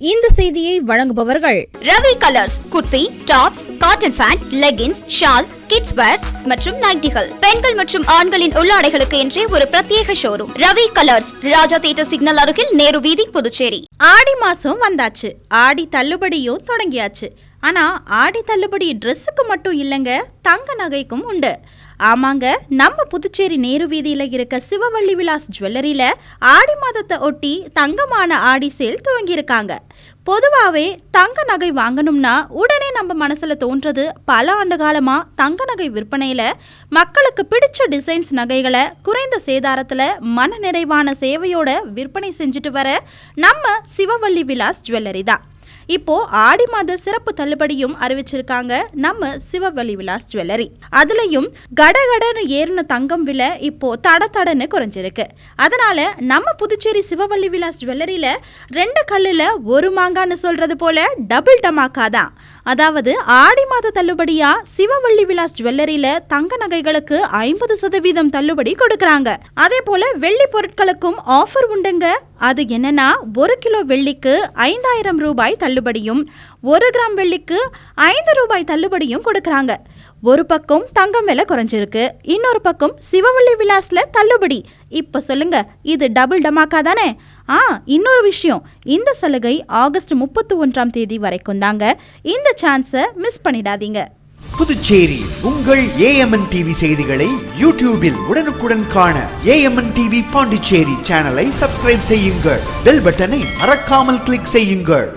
இந்த செய்தியை வழங்குபவர்கள் Ravi colours kurti tops cotton pant leggings shawl kids wears மற்றும் நைட்டிகள். பெண்கள் மற்றும் ஆண்களின் உள்ளாடைகளுக்கு என்றே ஒரு பிரத்யேக showroom Ravi colours Raja theatre signal அருகில் நேரு வீதி புதுச்சேரி. ஆடி மாசம் வந்தாச்சு. ஆடி தள்ளுபடியும் தொடங்கியாச்சு. ஆனா ஆடி தள்ளுபடி ட்ரெஸ்ஸுக்கு மட்டும் இல்லைங்க தங்க நகைக்கும் உண்டு. ஆமாங்க நம்ம புதுச்சேரி நேரு வீதியில் இருக்க சிவவள்ளி விலாஸ் ஜுவல்லரியில ஆடி மாதத்தை ஒட்டி தங்கமான ஆடி சேல் துவங்கியிருக்காங்க. பொதுவாகவே தங்க நகை வாங்கணும்னா உடனே நம்ம மனசில் தோன்றது பல ஆண்டு காலமாக தங்க நகை விற்பனையில் மக்களுக்கு பிடிச்ச டிசைன்ஸ் நகைகளை குறைந்த சேதாரத்தில் மன நிறைவான சேவையோட விற்பனை செஞ்சுட்டு வர நம்ம சிவவள்ளி விலாஸ் ஜுவல்லரி தான். இப்போ ஆடி மாத சிறப்பு தள்ளுபடியும் அறிவிச்சிருக்காங்க நம்ம சிவவழி விலாஸ் ஜுவல்லரி. அதுலயும் கடகடன்னு ஏறின தங்கம் விலை இப்போ தட தடன்னு குறைஞ்சிருக்கு. அதனால நம்ம புதுச்சேரி சிவவள்ளி விலாஸ் ஜுவல்லரியில ரெண்டு கல்லுல ஒரு மாங்கான்னு சொல்றது போல டபுள் டமாக்கா தான் அதாவது ஆடி மாத தள்ளுபடியா சிவவள்ளி விலாஸ் ஜுவல்லரியில தங்க நகைகளுக்கு ஐம்பது சதவீதம் தள்ளுபடி கொடுக்கறாங்க. அதே போல வெள்ளி பொருட்களுக்கும் ஆஃபர் உண்டுங்க. அது என்னன்னா ஒரு கிலோ வெள்ளிக்கு ஐந்தாயிரம் ரூபாய் தள்ளுபடியும் ஒரு கிராம் வெள்ளிக்கு ஐந்து ரூபாய் தள்ளுபடியும் கொடுக்கறாங்க. ஒரு பக்கம் தங்கம் விலை குறைஞ்சிருக்கு இன்னொரு பக்கம் சிவவள்ளி விலாஸ்ல தள்ளுபடி. இப்போ சொல்லுங்க இது டபுள் டமாக்கா தானே? ஆ இன்னொரு விஷயம். இந்த சலுகை ஆகஸ்ட் முப்பத்தி ஒன்றாம் தேதி வரைக்கும் தாங்க. இந்த சான்ஸை மிஸ் பண்ணிடாதீங்க. புதுச்சேரி உங்கள் ஏஎம்என் டிவி செய்திகளை யூடியூபில் உடனுக்குடன் காண ஏஎம்என் டிவி பாண்டிச்சேரி சேனலை சப்ஸ்கிரைப் செய்யுங்கள். பெல் பட்டனை மறக்காமல் கிளிக் செய்யுங்கள்.